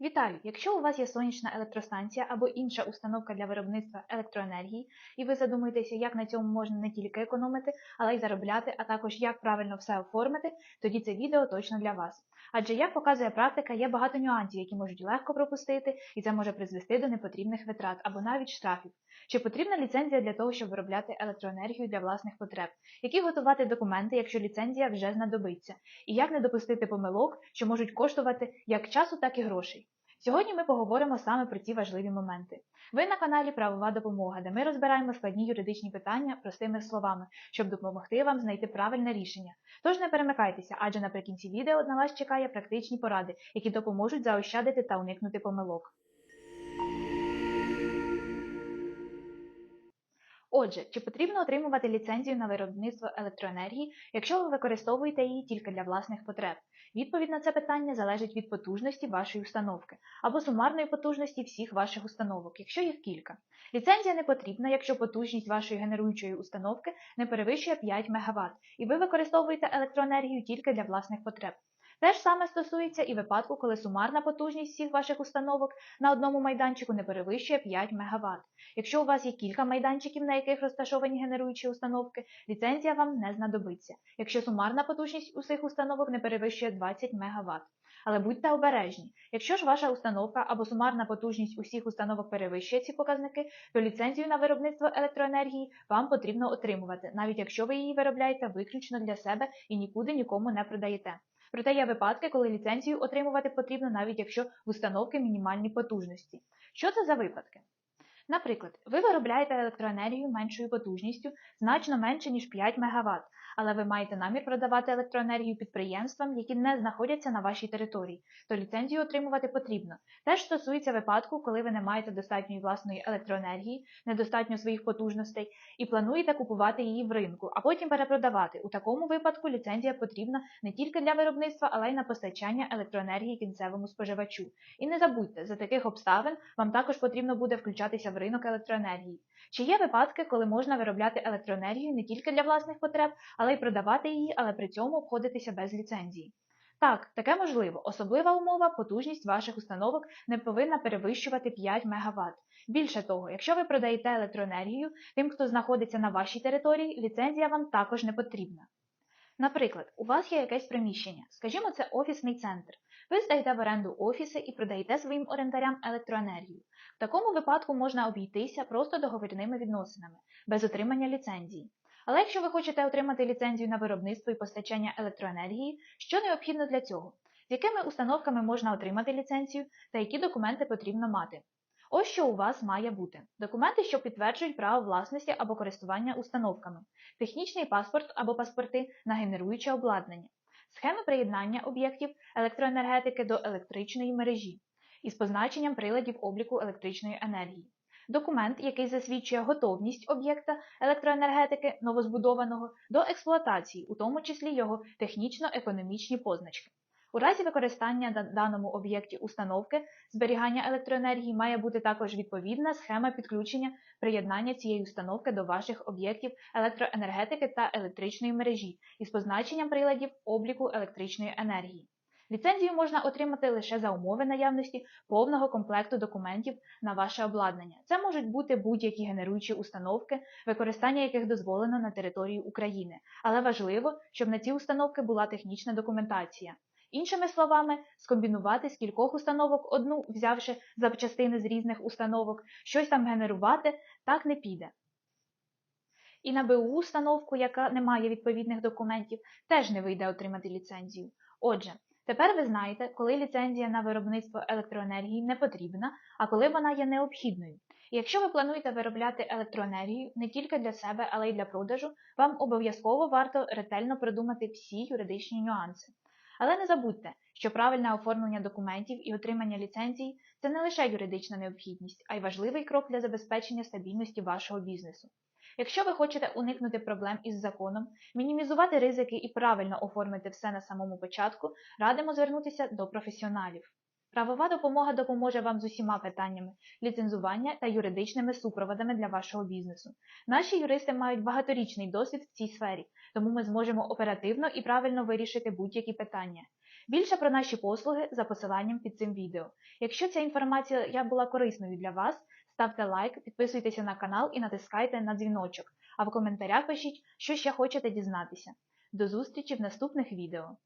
Вітаю! Якщо у вас є сонячна електростанція або інша установка для виробництва електроенергії, і ви задумуєтеся, як на цьому можна не тільки економити, але й заробляти, а також як правильно все оформити, тоді це відео точно для вас. Адже, як показує практика, є багато нюансів, які можуть легко пропустити, і це може призвести до непотрібних витрат або навіть штрафів. Чи потрібна ліцензія для того, щоб виробляти електроенергію для власних потреб? Які готувати документи, якщо ліцензія вже знадобиться? І як не допустити помилок, що можуть коштувати як часу, так і грошей? Сьогодні ми поговоримо саме про ці важливі моменти. Ви на каналі Правова допомога, де ми розбираємо складні юридичні питання простими словами, щоб допомогти вам знайти правильне рішення. Тож не перемикайтеся, адже наприкінці відео на вас чекає практичні поради, які допоможуть заощадити та уникнути помилок. Отже, чи потрібно отримувати ліцензію на виробництво електроенергії, якщо ви використовуєте її тільки для власних потреб? Відповідь на це питання залежить від потужності вашої установки або сумарної потужності всіх ваших установок, якщо їх кілька. Ліцензія не потрібна, якщо потужність вашої генеруючої установки не перевищує 5 МВт, і ви використовуєте електроенергію тільки для власних потреб. Те ж саме стосується і випадку, коли сумарна потужність всіх ваших установок на одному майданчику не перевищує 5 МВт. Якщо у вас є кілька майданчиків, на яких розташовані генеруючі установки, ліцензія вам не знадобиться, якщо сумарна потужність усіх установок не перевищує 20 МВт. Але будьте обережні, якщо ж ваша установка або сумарна потужність усіх установок перевищує ці показники, то ліцензію на виробництво електроенергії вам потрібно отримувати, навіть якщо ви її виробляєте виключно для себе і нікуди нікому не продаєте. Проте є випадки, коли ліцензію отримувати потрібно навіть якщо в установки мінімальні потужності. Що це за випадки? Наприклад, ви виробляєте електроенергію меншою потужністю, значно менше, ніж 5 МВт, але ви маєте намір продавати електроенергію підприємствам, які не знаходяться на вашій території, то ліцензію отримувати потрібно. Теж стосується випадку, коли ви не маєте достатньої власної електроенергії, недостатньо своїх потужностей і плануєте купувати її в ринку, а потім перепродавати. У такому випадку ліцензія потрібна не тільки для виробництва, але й на постачання електроенергії кінцевому споживачу. І не забудьте, за таких обставин вам також потрібно буде включатися в ринок електроенергії. Чи є випадки, коли можна виробляти електроенергію не тільки для власних потреб, але й продавати її, але при цьому обходитися без ліцензії? Так, таке можливо. Особлива умова потужність ваших установок не повинна перевищувати 5 МВт. Більше того, якщо ви продаєте електроенергію тим, хто знаходиться на вашій території, ліцензія вам також не потрібна. Наприклад, у вас є якесь приміщення, скажімо, це офісний центр. Ви здаєте в оренду офіси і продаєте своїм орендарям електроенергію. В такому випадку можна обійтися просто договірними відносинами, без отримання ліцензії. Але якщо ви хочете отримати ліцензію на виробництво і постачання електроенергії, що необхідно для цього? З якими установками можна отримати ліцензію та які документи потрібно мати? Ось що у вас має бути: документи, що підтверджують право власності або користування установками, технічний паспорт або паспорти на генеруюче обладнання, схеми приєднання об'єктів електроенергетики до електричної мережі. Із позначенням приладів обліку електричної енергії, документ, який засвідчує готовність об'єкта електроенергетики новозбудованого до експлуатації, у тому числі його технічно-економічні позначки. У разі використання на даному об'єкті установки зберігання електроенергії має бути також відповідна схема підключення приєднання цієї установки до ваших об'єктів електроенергетики та електричної мережі із позначенням приладів обліку електричної енергії. Ліцензію можна отримати лише за умови наявності повного комплекту документів на ваше обладнання. Це можуть бути будь-які генеруючі установки, використання яких дозволено на території України, але важливо, щоб на ці установки була технічна документація. Іншими словами, скомбінувати з кількох установок одну, взявши запчастини з різних установок, щось там генерувати, так не піде. І на БУ установку, яка не має відповідних документів, теж не вийде отримати ліцензію. Отже, тепер ви знаєте, коли ліцензія на виробництво електроенергії не потрібна, а коли вона є необхідною. І якщо ви плануєте виробляти електроенергію не тільки для себе, але й для продажу, вам обов'язково варто ретельно продумати всі юридичні нюанси. Але не забудьте, що правильне оформлення документів і отримання ліцензій це не лише юридична необхідність, а й важливий крок для забезпечення стабільності вашого бізнесу. Якщо ви хочете уникнути проблем із законом, мінімізувати ризики і правильно оформити все на самому початку, радимо звернутися до професіоналів. Правова допомога допоможе вам з усіма питаннями ліцензування та юридичними супроводами для вашого бізнесу. Наші юристи мають багаторічний досвід в цій сфері, тому ми зможемо оперативно і правильно вирішити будь-які питання. Більше про наші послуги за посиланням під цим відео. Якщо ця інформація була корисною для вас, ставте лайк, підписуйтеся на канал і натискайте на дзвіночок, а в коментарях пишіть, що ще хочете дізнатися. До зустрічі в наступних відео.